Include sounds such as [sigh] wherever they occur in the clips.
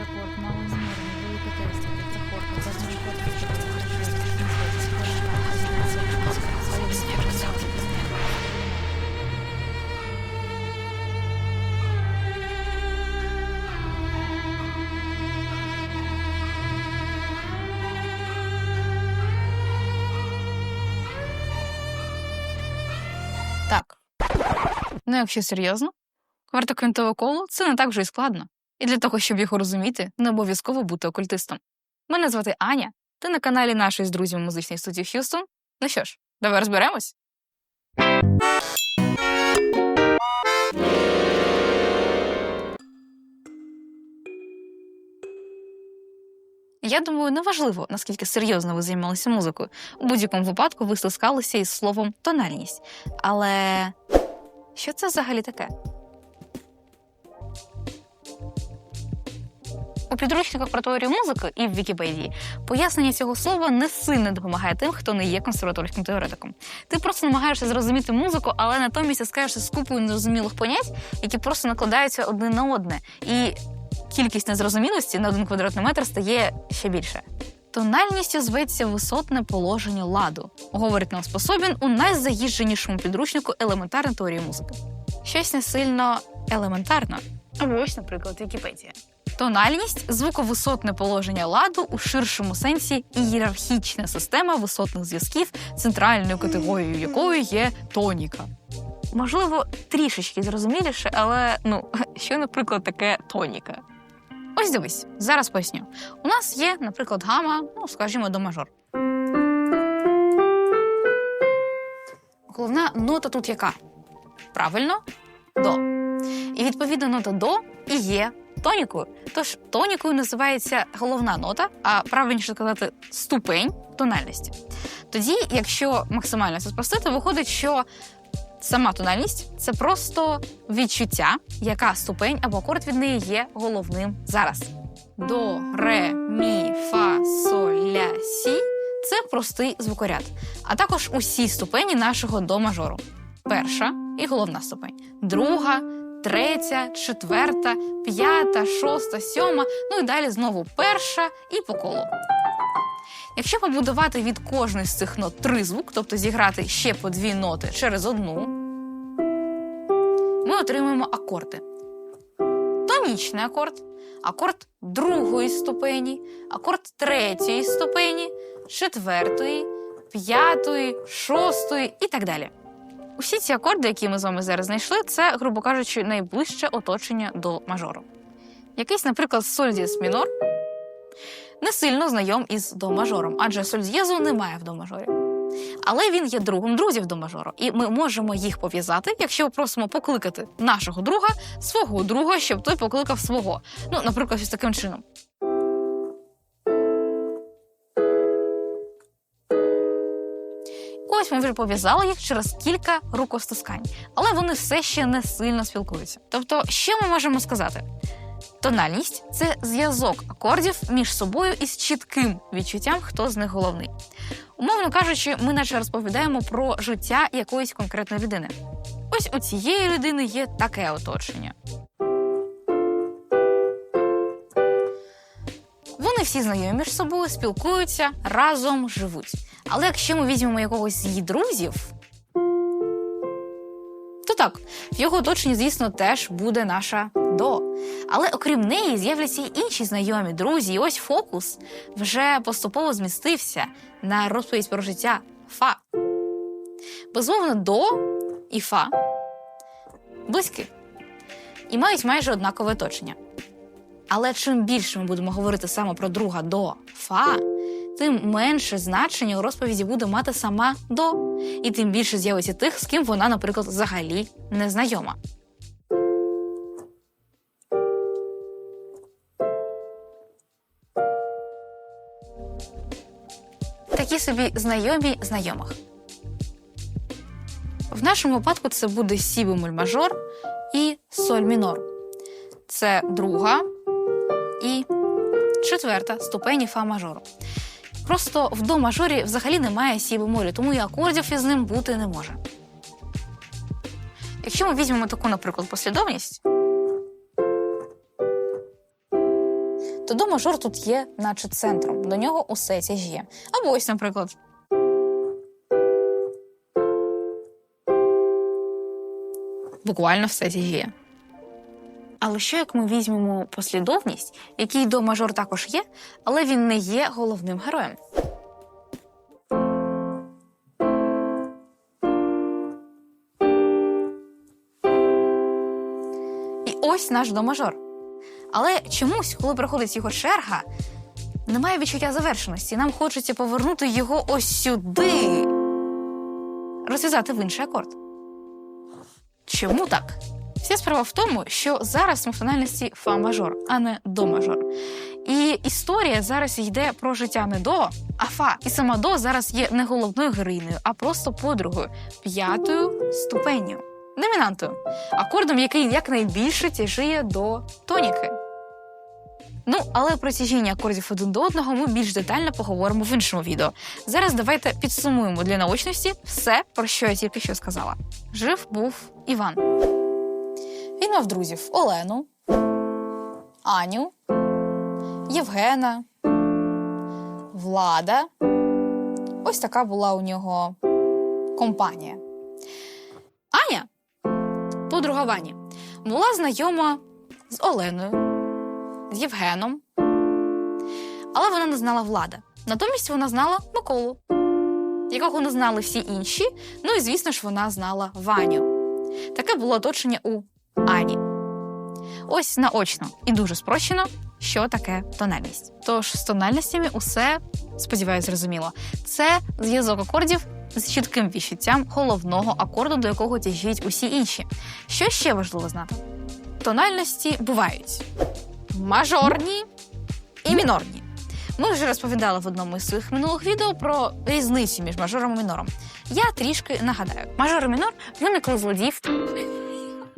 Ступень септакорд, малозмірний, делікатесний, тетрахорд, базовий акорд, Так. Ну, якщо серйозно, квартоквинтове коло це не так вже й складно. І для того, щоб його розуміти, не обов'язково бути окультистом. Мене звати Аня, ти на каналі нашої з друзями музичної студії Х'юстон. Ну що ж, давай розберемось. Я думаю, неважливо, наскільки серйозно ви займалися музикою. У будь-якому випадку ви стискалися із словом тональність. Але що це взагалі таке? Підручниках про теорію музики і в Вікіпедії пояснення цього слова не сильно допомагає тим, хто не є консерваторським теоретиком. Ти просто намагаєшся зрозуміти музику, але натомість скажешся з купою незрозумілих понять, які просто накладаються одне на одне. І кількість незрозумілості на один квадратний метр стає ще більше. Тональністю зветься висотне положення ладу, говорить нам способін у найзаїждженішому підручнику елементарної теорії музики. Щось не сильно елементарно. Або ось, наприклад, Вікіпедія. Тональність звуковисотне положення ладу у ширшому сенсі ієрархічна система висотних зв'язків, центральною категорією якої є тоніка. Можливо, трішечки зрозуміліше, але ну, [laughs] що, наприклад, таке тоніка? Ось дивись, зараз поясню. У нас є, наприклад, гама, ну, скажімо, до мажор. Головна нота тут яка? Правильно, до. І відповідно нота до і є тонікою. Тож тонікою називається головна нота, а правильніше сказати ступень тональності. Тоді, якщо максимально це спростити, виходить, що сама тональність це просто відчуття, яка ступень або акорд від неї є головним зараз. До, ре, мі, фа, соль, ля, сі це простий звукоряд, а також усі ступені нашого до мажору. Перша і головна ступень, друга, третя, четверта, п'ята, шоста, сьома, ну і далі знову перша і по колу. Якщо побудувати від кожної з цих нот три звук, тобто зіграти ще по дві ноти через одну, ми отримуємо акорди. Тонічний акорд, акорд другої ступені, акорд третьої ступені, четвертої, п'ятої, шостої і так далі. Усі ці акорди, які ми з вами зараз знайшли, це, грубо кажучи, найближче оточення до мажору. Якийсь, наприклад, соль дієс мінор не сильно знайом із до мажором, адже соль дієзу немає в до мажорі. Але він є другом друзів до мажору, і ми можемо їх пов'язати, якщо просимо покликати нашого друга, свого друга, щоб той покликав свого. Ну, наприклад, ось таким чином. Ми вже пов'язали їх через кілька рукостискань, але вони все ще не сильно спілкуються. Тобто, що ми можемо сказати? Тональність це зв'язок акордів між собою із чітким відчуттям, хто з них головний. Умовно кажучи, ми наче розповідаємо про життя якоїсь конкретної людини. Ось у цієї людини є таке оточення. Вони всі знайомі між собою, спілкуються, разом живуть. Але якщо ми візьмемо якогось з її друзів, то так, в його оточенні, звісно, теж буде наша до. Але окрім неї з'являться й інші знайомі друзі, і ось фокус вже поступово змістився на розповідь про життя Фа. Безумовно, до і Фа близькі і мають майже однакове оточення. Але чим більше ми будемо говорити саме про друга до Фа, тим менше значення у розповіді буде мати сама до, і тим більше з'явиться тих, з ким вона, наприклад, взагалі не знайома. Такі собі знайомі знайомих. В нашому випадку це буде сі бемоль мажор і соль мінор. Це друга і четверта ступені фа мажору. Просто в до мажорі взагалі немає сі бемолі, тому і акордів із ним бути не може. Якщо ми візьмемо таку, наприклад, послідовність. то до мажор тут є, наче центром. До нього усе тяжіє. Або ось, наприклад. Буквально все тяжіє. Але що як ми візьмемо послідовність, який до мажор також є, але він не є головним героєм? І ось наш до мажор. Але чомусь, коли приходить його черга, немає відчуття завершеності. Нам хочеться повернути його ось сюди, розв'язати в інший акорд. Чому так? Вся справа в тому, що зараз ми в тональності фа мажор, а не до мажор. І історія зараз йде про життя не до, а фа. І сама до зараз є не головною героїнею, а просто подругою, п'ятою ступенню, домінантою, акордом, який якнайбільше тяжіє до тоніки. Ну, але про тяжіння акордів один до одного ми більш детально поговоримо в іншому відео. Зараз давайте підсумуємо для наочності все, про що я тільки що сказала. Жив був Іван. Він мав друзів Олену, Аню, Євгена, Влада. Ось така була у нього компанія. Аня, подруга Вані, була знайома з Оленою, з Євгеном, але вона не знала Влада. Натомість вона знала Миколу, якого не знали всі інші. Ну і звісно ж, вона знала Ваню. Таке було оточення у Ані. Ось наочно і дуже спрощено, що таке тональність. Тож з тональностями усе, сподіваюся, зрозуміло. Це зв'язок акордів з чітким відчуттям головного акорду, до якого тяжіють усі інші. Що ще важливо знати? Тональності бувають мажорні і мінорні. Ми вже розповідали в одному із своїх минулих відео про різницю між мажором і мінором. Я трішки нагадаю: мажор і мінор виникли з ладів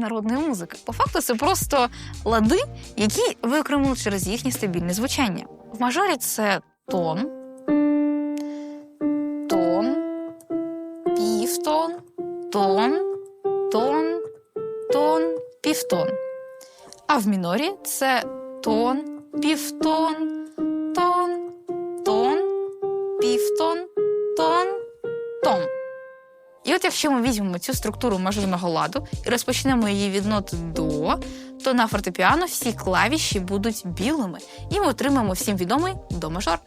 народної музики. По факту, це просто лади, які виокремили через їхнє стабільне звучання. В мажорі це тон, тон, півтон, тон, тон, тон, півтон. А в мінорі це тон, півтон, якщо ми візьмемо цю структуру мажорного ладу і розпочнемо її від ноти до, то на фортепіано всі клавіші будуть білими, і ми отримаємо всім відомий до мажор.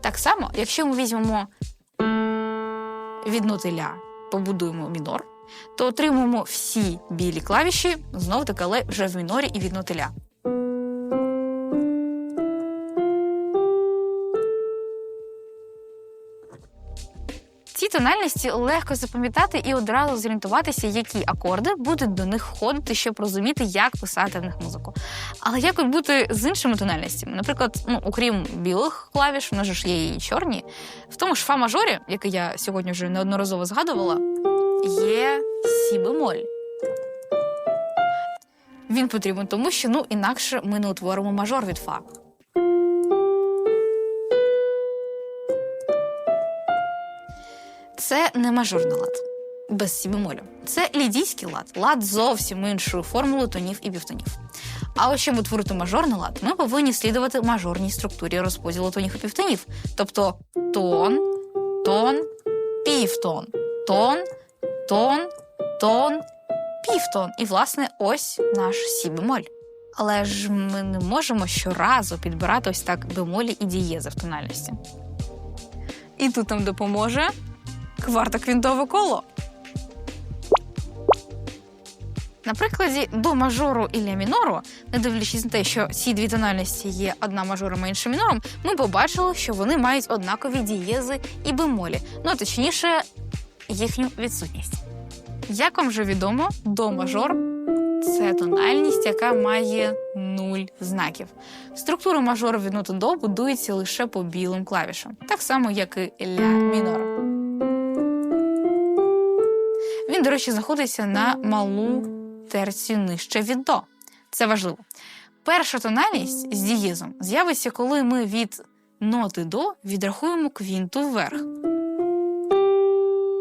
Так само, якщо ми візьмемо від ноти ля, побудуємо мінор, то отримаємо всі білі клавіші, знов таки, але вже в мінорі і від ноти ля. Тональності легко запам'ятати і одразу зорієнтуватися, які акорди будуть до них входити, щоб розуміти, як писати в них музику. Але як от бути з іншими тональностями? Наприклад, ну, окрім білих клавіш, в нас ж є і чорні. В тому ж фа мажорі, який я сьогодні вже неодноразово згадувала, є сі бемоль. Він потрібен тому, що ну інакше ми не утворимо мажор від фа. Це не мажорний лад без сі бемолю. Це лідійський лад, лад зовсім іншою формулою тонів і півтонів. А ось щоб утворити мажорний лад, ми повинні слідувати мажорній структурі розподілу тонів і півтонів. Тобто тон, тон, півтон, тон, тон, тон, півтон. І, власне, ось наш сі бемоль. Але ж ми не можемо щоразу підбирати ось так бемолі і дієзи в тональності. І тут нам допоможе квартоквінтове коло. На прикладі до мажору і ля мінору, не дивлячись на те, що ці дві тональності є одна мажором, а інша мінором, ми побачили, що вони мають однакові дієзи і бемолі, ну точніше, їхню відсутність. Як вам вже відомо, до мажор це тональність, яка має нуль знаків. Структура мажору від ноти до будується лише по білим клавішам, так само, як і ля мінор до речі, знаходиться на малу терцію нижче від до. Це важливо. Перша тональність з дієзом з'явиться, коли ми від ноти до відрахуємо квінту вверх.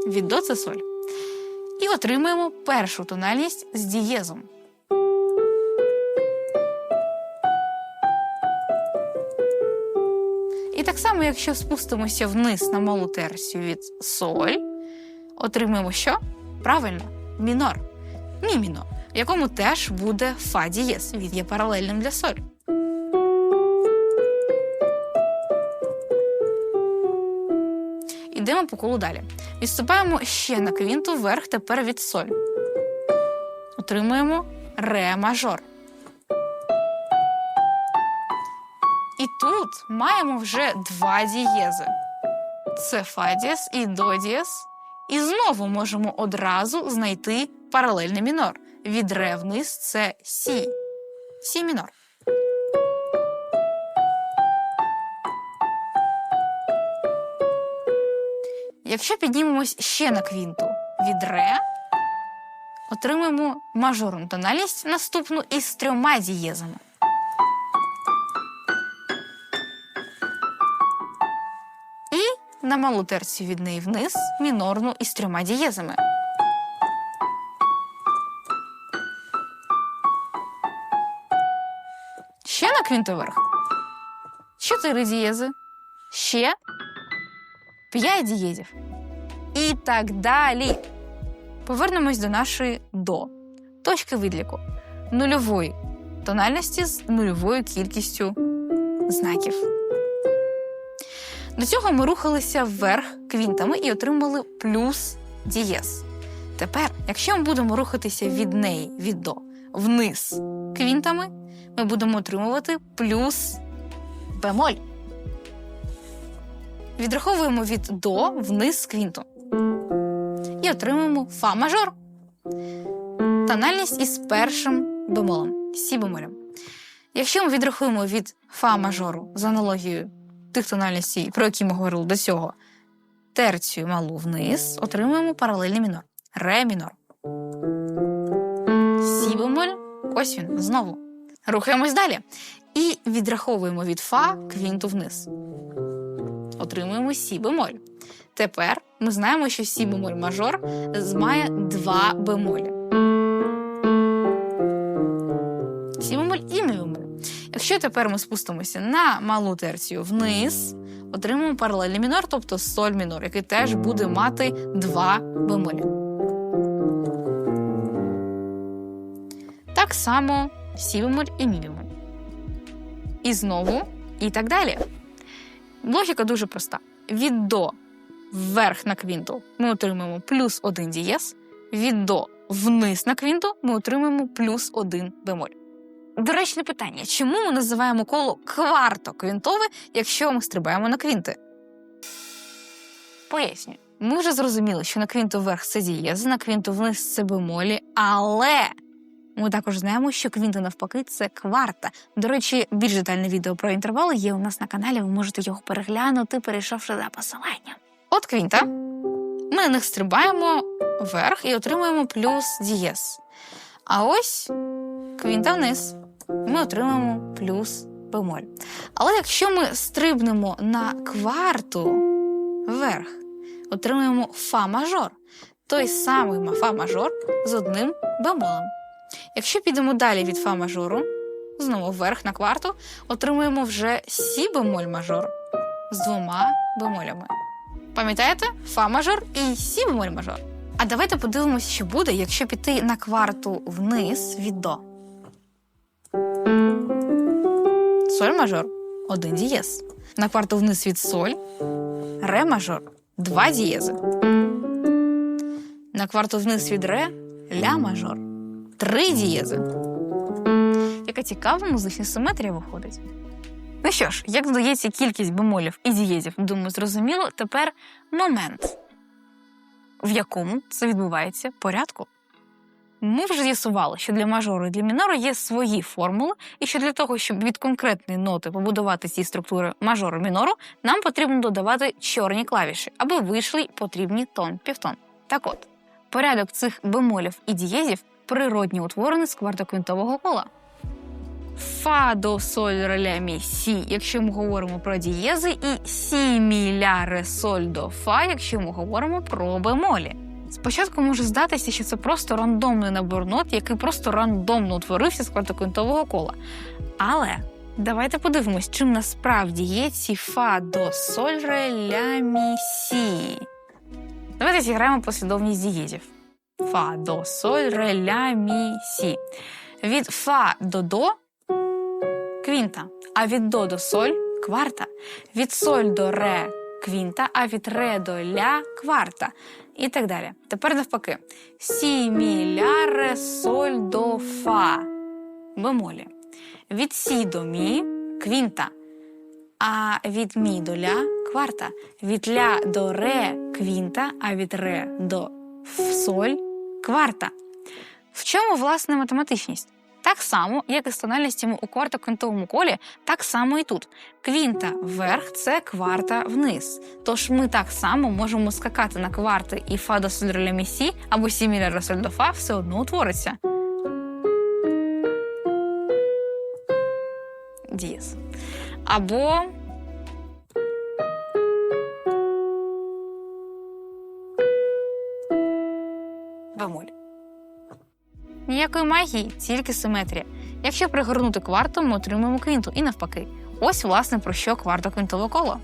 Від до це соль. І отримаємо першу тональність з дієзом. І так само, якщо спустимося вниз на малу терцію від соль, отримуємо що? Правильно, мінор. Мі мінор, в якому теж буде фа дієз. Він є паралельним для соль. Ідемо по колу далі. Відступаємо ще на квінту вверх, тепер від соль. Отримуємо ре мажор. І тут маємо вже два дієзи. Це фа дієз і до дієз. І знову можемо одразу знайти паралельний мінор. Від ре вниз це сі. Сі мінор. Якщо піднімемось ще на квінту від ре, отримаємо мажорну тональність наступну із трьома дієзами. На малу терцію від неї вниз мінорну із трьома дієзами. Ще на квінту вверх. Чотири дієзи. Ще п'ять дієзів. І так далі. Повернемось до нашої до точки відліку нульової тональності з нульовою кількістю знаків. До цього ми рухалися вверх квінтами і отримали плюс дієз. Тепер, якщо ми будемо рухатися від неї від до вниз квінтами, ми будемо отримувати плюс бемоль. Відраховуємо від до вниз квінту. І отримуємо фа мажор. Тональність із першим бемолом, сі бемолем. Якщо ми відрахуємо від фа мажору за аналогією тих тональностей, про які ми говорили до цього, терцію малу вниз, отримуємо паралельний мінор. Ре мінор. Сі бемоль. Ось він знову. Рухаємось далі. І відраховуємо від фа квінту вниз. Отримуємо сі бемоль. Тепер ми знаємо, що сі бемоль мажор має два бемолі. Якщо тепер ми спустимося на малу терцію вниз, отримуємо паралельний мінор, тобто соль мінор, який теж буде мати два бемолі. Так само сі бемоль і мі бемоль. І знову, і так далі. Логіка дуже проста. Від до вверх на квінту ми отримаємо плюс один дієз, від до вниз на квінту ми отримаємо плюс один бемоль. Доречне питання: чому ми називаємо коло квартоквінтове, якщо ми стрибаємо на квінти? Пояснюю. Ми вже зрозуміли, що на квінту вверх це дієзи, на квінту вниз це бемолі, але ми також знаємо, що квінта навпаки це кварта. До речі, більш детальне відео про інтервали є у нас на каналі. Ви можете його переглянути, перейшовши за посиланням. От квінта. Ми на них стрибаємо вверх і отримуємо плюс дієз. А ось квінта вниз. Ми отримаємо плюс бемоль. Але якщо ми стрибнемо на кварту вверх, отримуємо фа мажор. Той самий фа мажор з одним бемолем. Якщо підемо далі від фа мажору, знову вверх на кварту, отримуємо вже сі бемоль мажор з двома бемолями. Пам'ятаєте? Фа мажор і сі бемоль мажор. А давайте подивимося, що буде, якщо піти на кварту вниз від до. Соль мажор один дієз. На кварту вниз від соль, ре мажор два дієзи. На кварту вниз від ре ля мажор три дієзи. Яка цікава музична симетрія виходить. Ну що ж, як додається кількість бемолів і дієзів, думаю, зрозуміло. Тепер момент, в якому це відбувається порядку. Ми вже з'ясували, що для мажору і для мінору є свої формули, і що для того, щоб від конкретної ноти побудувати ці структури мажору мінору, нам потрібно додавати чорні клавіші, аби вийшли потрібні тон півтон. Так от, порядок цих бемолів і дієзів природні утворений з квартоквінтового кола. Фа до соль ре мі сі, якщо ми говоримо про дієзи, і сі мі ля ре соль до фа, якщо ми говоримо про бемолі. Спочатку може здатися, що це просто рандомний набор нот, який просто рандомно утворився з квартоквінтового кола. Але Давайте подивимось, чим насправді є ці фа до соль ре ля мі сі. Давайте зіграємо послідовність дієзів. Фа до соль ре ля мі сі. Від фа до до квінта, а від до до соль кварта. Від соль до ре квінта, а від ре до ля кварта. І так далі. Тепер навпаки. Сі, мі, ля, ре, соль до фа. Бемолі. Від сі до мі квінта, а від мі до ля кварта. Від ля до ре квінта, а від ре до соль кварта. В чому власне математичність? Так само, як і з тональностями у квартоквинтовому колі, так само і тут. Квінта вверх це кварта вниз. Тож ми так само можемо скакати на кварти і фа до соль ля або сі мі до фа все одно утвориться. Дієс. Або Ніякої магії, тільки симетрія. Якщо пригорнути кварту, ми отримаємо квінту і навпаки. Ось, власне, про що квартоквинтове коло.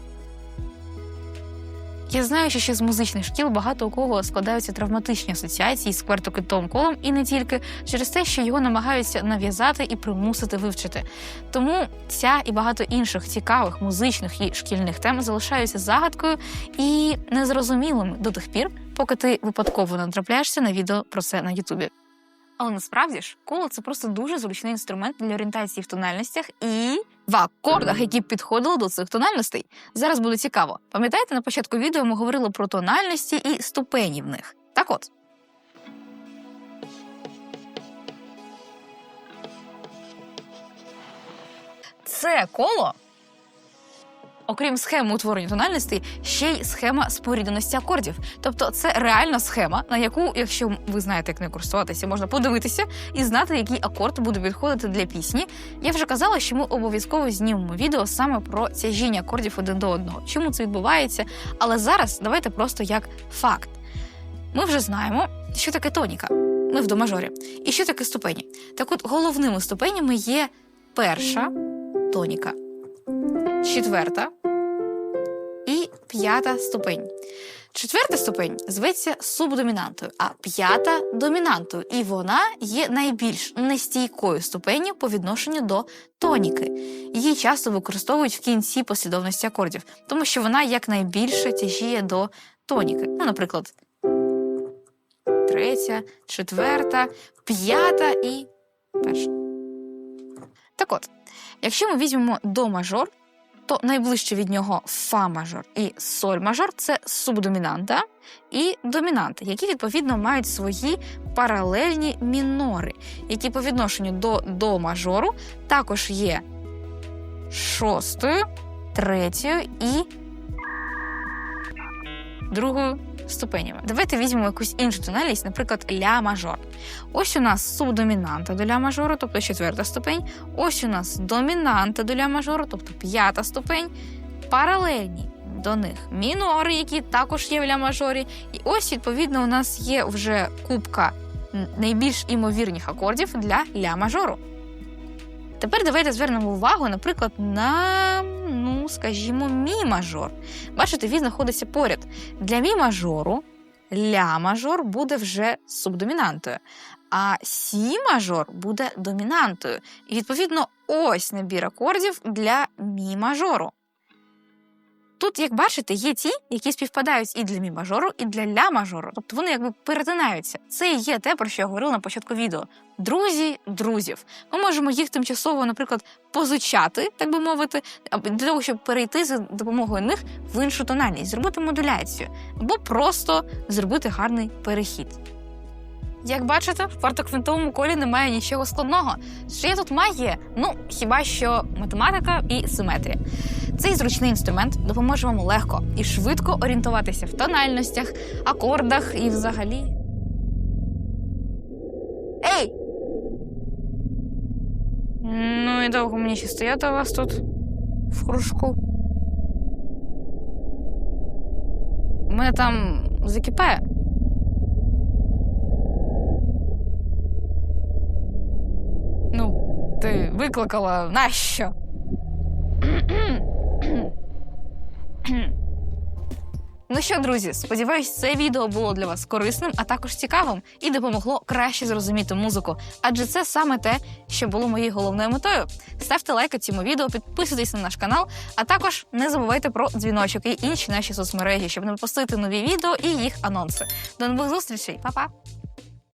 Я знаю, що ще з музичних шкіл багато у кого складаються травматичні асоціації з квартоквинтовим колом, і не тільки через те, що його намагаються нав'язати і примусити вивчити. Тому ця і багато інших цікавих музичних і шкільних тем залишаються загадкою і незрозумілими до тих пір, поки ти випадково натрапляєшся на відео про це на Ютубі. Але насправді ж коло це просто дуже зручний інструмент для орієнтації в тональностях і в акордах, які підходили до цих тональностей. Зараз буде цікаво. Пам'ятаєте, на початку відео ми говорили про тональності і ступені в них. Так от. Це коло, окрім схеми утворення тональностей, ще й схема спорідненості акордів. Тобто це реальна схема, на яку, якщо ви знаєте, як нею користуватися, можна подивитися і знати, який акорд буде підходити для пісні. Я вже казала, що ми обов'язково знімемо відео саме про тяжіння акордів один до одного. Чому це відбувається? Але зараз давайте просто як факт. Ми вже знаємо, що таке тоніка. Ми в до мажорі. І що таке ступені? Так от головними ступенями є перша тоніка, четверта і п'ята ступень. Четверта ступень зветься субдомінантою, а п'ята домінантою, і вона є найбільш нестійкою ступенню по відношенню до тоніки. Її часто використовують в кінці послідовності акордів, тому що вона якнайбільше тяжіє до тоніки. Ну, наприклад, третя, четверта, п'ята і перша. Так от, якщо ми візьмемо до мажор, то найближче від нього фа мажор і соль мажор це субдомінанта і домінанта, які відповідно мають свої паралельні мінори, які по відношенню до до мажору також є шостою, третьою і другою ступенями. Давайте візьмемо якусь іншу тональність, наприклад, ля мажор. Ось у нас субдомінанта до ля мажору, тобто четверта ступень. Ось у нас домінанта до ля мажору, тобто п'ята ступень, паралельні до них мінори, які також є в ля мажорі. І ось, відповідно, у нас є вже кубка найбільш імовірних акордів для ля мажору. Тепер давайте звернемо увагу, наприклад, на, ну, скажімо, мі мажор. Бачите, він знаходиться поряд. Для мі мажору ля мажор буде вже субдомінантою, а сі мажор буде домінантою. І, відповідно, ось набір акордів для мі мажору. Тут, як бачите, є ті, які співпадають і для мі мажору, і для ля мажору. Тобто вони якби перетинаються. Це і є те, про що я говорила на початку відео. Друзі друзів. Ми можемо їх тимчасово, наприклад, позичати, так би мовити, для того, щоб перейти за допомогою них в іншу тональність, зробити модуляцію, або просто зробити гарний перехід. Як бачите, в квартоквинтовому колі немає нічого складного. Що є тут магія? Ну, хіба що математика і симетрія. Цей зручний інструмент допоможе вам легко і швидко орієнтуватися в тональностях, акордах і взагалі. Ей! Ну і довго мені ще стояти у вас тут в кружку. У мене там закипає. ти викликала нащо? Ну що, друзі, сподіваюсь, це відео було для вас корисним, а також цікавим і допомогло краще зрозуміти музику. Адже це саме те, що було моєю головною метою. Ставте лайки цьому відео, підписуйтесь на наш канал, а також не забувайте про дзвіночок і інші наші соцмережі, щоб не пропустити нові відео і їх анонси. До нових зустрічей, Па-па!